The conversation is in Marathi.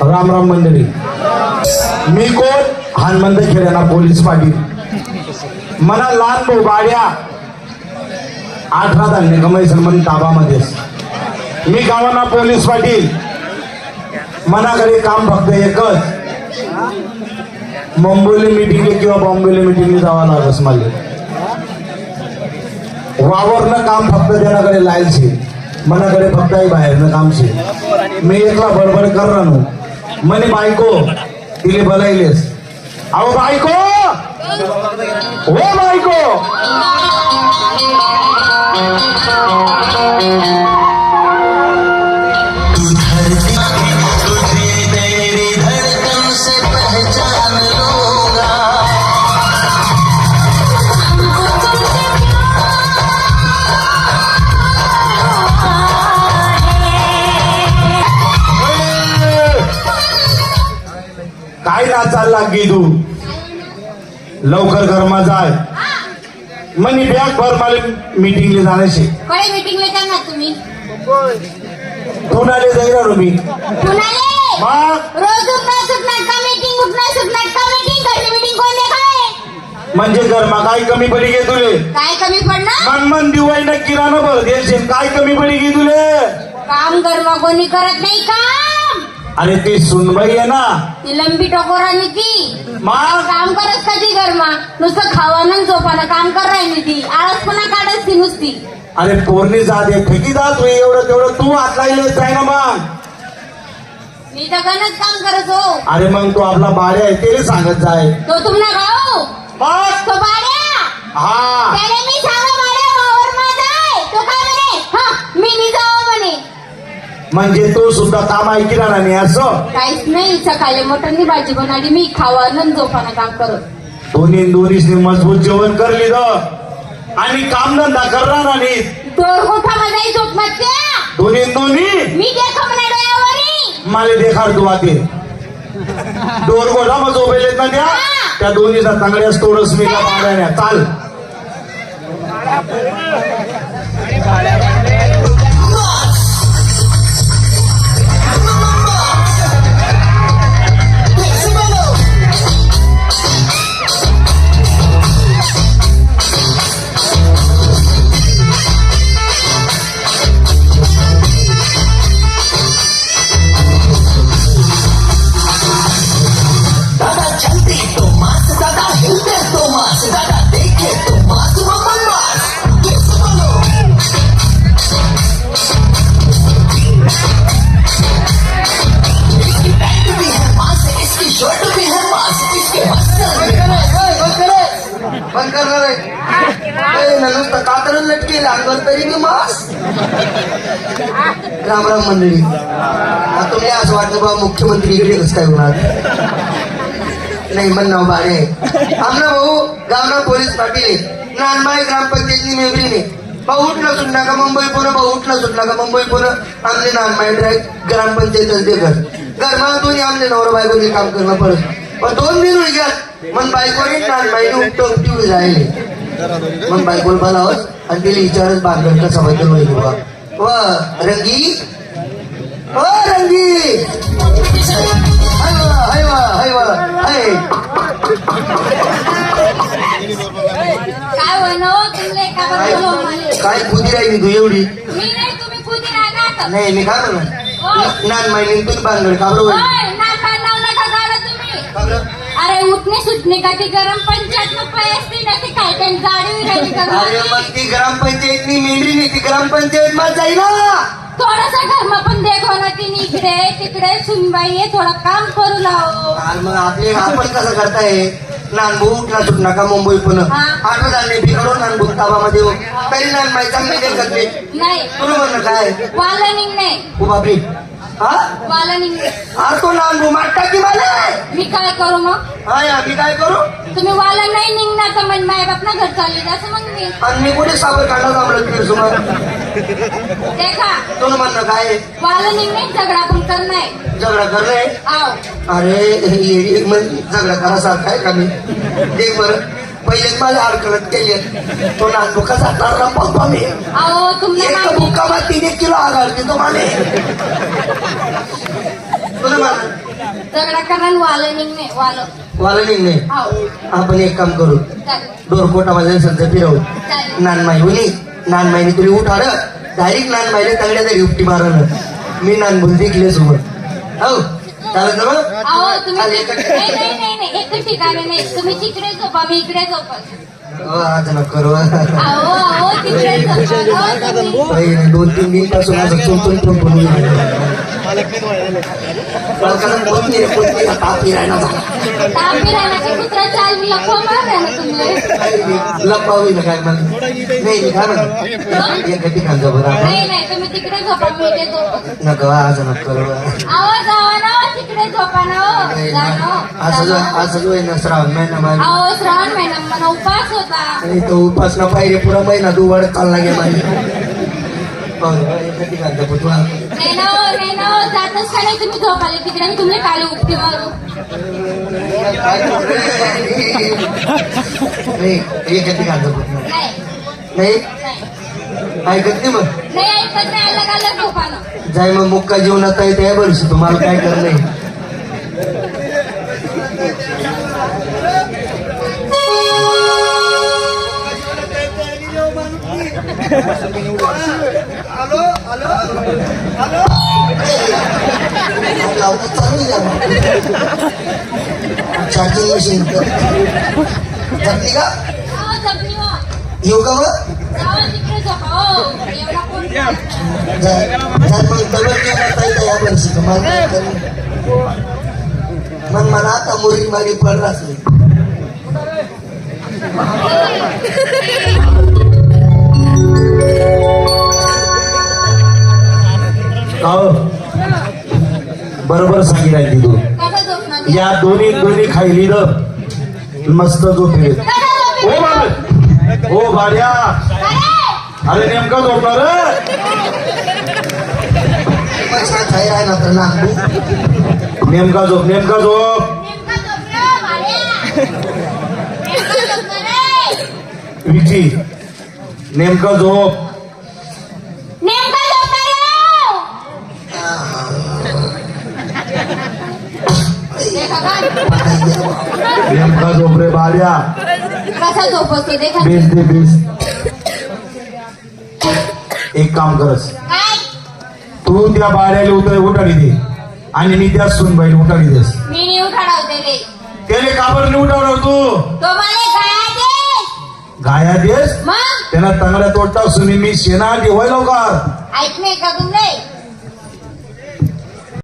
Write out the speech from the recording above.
राम राम मंडळी. मी कोण? हनुमंत खेड्याना पोलीस पाटील. मला लहान भाऊ बाड्या अठरा धान्य कमाई सन्मान ताबामध्येच मी गावाना पोलीस पाटील. मनाकडे काम फक्त एकच. मुंबईला मिटिंग किंवा बॉम्बेला मिटिंगला जावं लागस मला. वावरनं काम फक्त त्यानाकडे लायचे मनाकडे फक्त बाहेरनं काम शे मी एकला बडबड कर नो म्हणे बायको तिले बोलायलेस. अहो बायको! हो बायको! ना चालला की तू. लवकर घरमा जाय. म्हणे बॅग भर मला मिटिंगला जाण्याशी कडे मीटिंगला जाणार तुम्ही? कोणाले जाईल मी? कुणाले? मग? रोज उठणार सुटणार का मीटिंग उठणार सुटणार का मीटिंग घरची मीटिंग कोण काय म्हणजे घरमा काय कमी पडी गे तुले? काय कमी पडणार? मन मन दिवाळी ना किराणा भर देशील काय कमी पडी गे तुले? काम कर्म कोणी करत नाही काम अरे ती सुनबाई आहे ना ती लंबी टकोरानी ती. मग काम करत का ती घरमा नुसतं खावानं झोपानं काम कर राहिली ती. आळसपणा काढत ती नुसती. अरे पोरणी जात आहे ठेकी जात होई एवढं तेवढं तू हात लागलेस आहे ना मग? मी तर गणच काम करत हो. अरे मग तू आपला बाड्या आहे ते सांगत जाय. तो तुम्हाला गाव? मग? तो बाड्या हा. मी सांगा म्हणजे तो सुद्धा काम ऐकी ना नाही असं? काहीच नाही सकाळी मटणनी भाजी बनवली मी खावानं झोपानं काम करत. दोन्ही दोन्ही मजबूत जेवण करली ग आणि काम धंदा करणार आणि? दोन्ही दोन्ही? मी देखो म्हणा डोळ्यावरी. मला देखाड तू आते दोन गोळा मग झोपेलेत ना त्या? त्या दोन्हीचा चांगल्याच तोडस मी पाड्याने चाल. आहे नुसतं कातरून लटकेल अंगावर तरी मी मास. राम राम मंडळी. तुम्ही असं वाटलं बा मुख्यमंत्री इकडेच काय होणार? नाही म्हणणं बारे. आमना भाऊ गावना पोलीस पाटील नानबाई ग्रामपंचायतनी मेवरीने भाऊ उठला सुटला का मुंबई पुणे भाऊ उठला सुटला का मुंबई पुणे आमले नानबाई ड्राईव्ह ग्रामपंचायत ते घर. घर मला दोन्ही आमले नवरा बायकोने काम करणं पडत. पण दोन दिन उलग्यात मन बायकोने नानबाईने उपटून जायले. मग बायकोल बोलावस आणि तिला विचारच बांधलं कसा बद्दल होईल बा व रंगी? ओ रंगी! हाय वा हाय वा हाय वा काय होईन तुमले का काय खुदी राहिली तू एवढी? मी नाही तुम्ही नाही मी काय म्हणणार नान माहिती तुम्ही बांधलं का तुम्ही? अरे उठणे सुटणे का ती गरम पंचायत रुपये असते ना ती काय काय गाडी राहिली का अरे मग ती ग्रामपंचायतनी मेंढरी नाही ती ग्रामपंचायत मा जाई ना. थोडासा घरमा पण देखो ना ती इकडे तिकडे सुनबाई आहे थोडं काम करू लाव. आणि मग आपले आपण कसं करताय? नानभू उठला सुटला का मुंबई पुणे हा. आठ झाले बिघडून नानभू ताबामध्ये. हो. तरी नान माहिती चांगली नाही. करते. नाही तुला म्हणणं काय? वाला निघणे. ओ बापरे. हा? वाला निघणे अरे तो मागता की मला? मी काय करू मग? हा आम्ही काय करू? तुम्ही वाला नाही निघणार तर मग माय बाप ना घर चालली असं मग मी. आणि मी कुठे सावळ काढला जमलं तुझ्या समोर देखा. तुला म्हणणं काय? वाला निघणे झगडा पण करणार? झगडा करणे आव. अरे हे मग झगडा करासारखा आहे का मी? देख बरं. पहिले माझ्या अडकळत केले तो नानभू कसा करला पप्पा मी अहो एक मागे बुक्कामा तीन एक किलो तुला मला झगडा वालं निघणे वालं. वाला निघणे. हो. आपण एक काम करू. चालेल. दोरकोटा माझ्या संत फिरवू. चालेल. नानमाई उनी नानमाईने तुला उठाड. डायरेक्ट नानमाईने चांगल्या तरी उपटी मारलं मी नानभूल देखले सोबत. हो. मग? अहो तुम्ही नाही नाही नाही नाही एकच ठिकाणी नाही तुम्ही तिकडे झोपा मी इकडे झोपा. आज नको करू अहो अहो तिकडे झोपा. अहो, तुम्ही. काही नाही, दोन तीन दिनपासून असं चुंचून चुंचून तापी राहिला झाला ताप फिरायला की कुत्रा चाल मी लपवा मारला ना तुम्ही लपावी ना काय नाही मी काय म्हणत एका ठिकाण जाऊ बरं आपण. नाही नाही तुम्ही तिकडे झोपा मी इथे झोपा. नको आज नको करू जावा ना हो, तिकडे झोपा ना हो. जा ना हो. असं जो जा ना हो. असं जो आहे ना श्रावण महिना श्रावण महिना उपास होता तो उपासना पाहिजे पुरा महिना तू वाढत चालला गे माझी नाही तुम्ही झोपाले तिकडे तुम्ही काली उपटी मारू ऐकत नाही मग नाही ऐकत नाही अलग अलग झोपा ना जाय मग मुक्का जीवनात आहे त्या वर्षी तुम्हाला काय कर चार्जिंग मशीन जपली का अहो जपली येऊ का मग जावा तिकडे झोपा हो तुम्हाला मग मला आता मुरी मारी पडलाच नाही बरोबर सांगितलं तू कसं झोपणार या दोन्ही दोन्ही खायली मस्त झोपले ओ बाबा. ओ भाड्या. अरे नेमका झोपणार नेमका झोप नेमका झोप. विकी. नेमका झोप. नेमका रे? नेमका झोप रे भाड्या कसा देखा. बेस दे बेस. एक काम करस. तू त्या भाड्याला उतर उठाडी दे आणि मी त्या सुनबाईला उठाडी देस. मी उठाडवते त्याने काबर नाही उठावणार तू? तो मला गाया देस मग? त्यांना चांगल्या तोडता सुनी मी शेणा ठेवाय लवकर. ऐक नाही का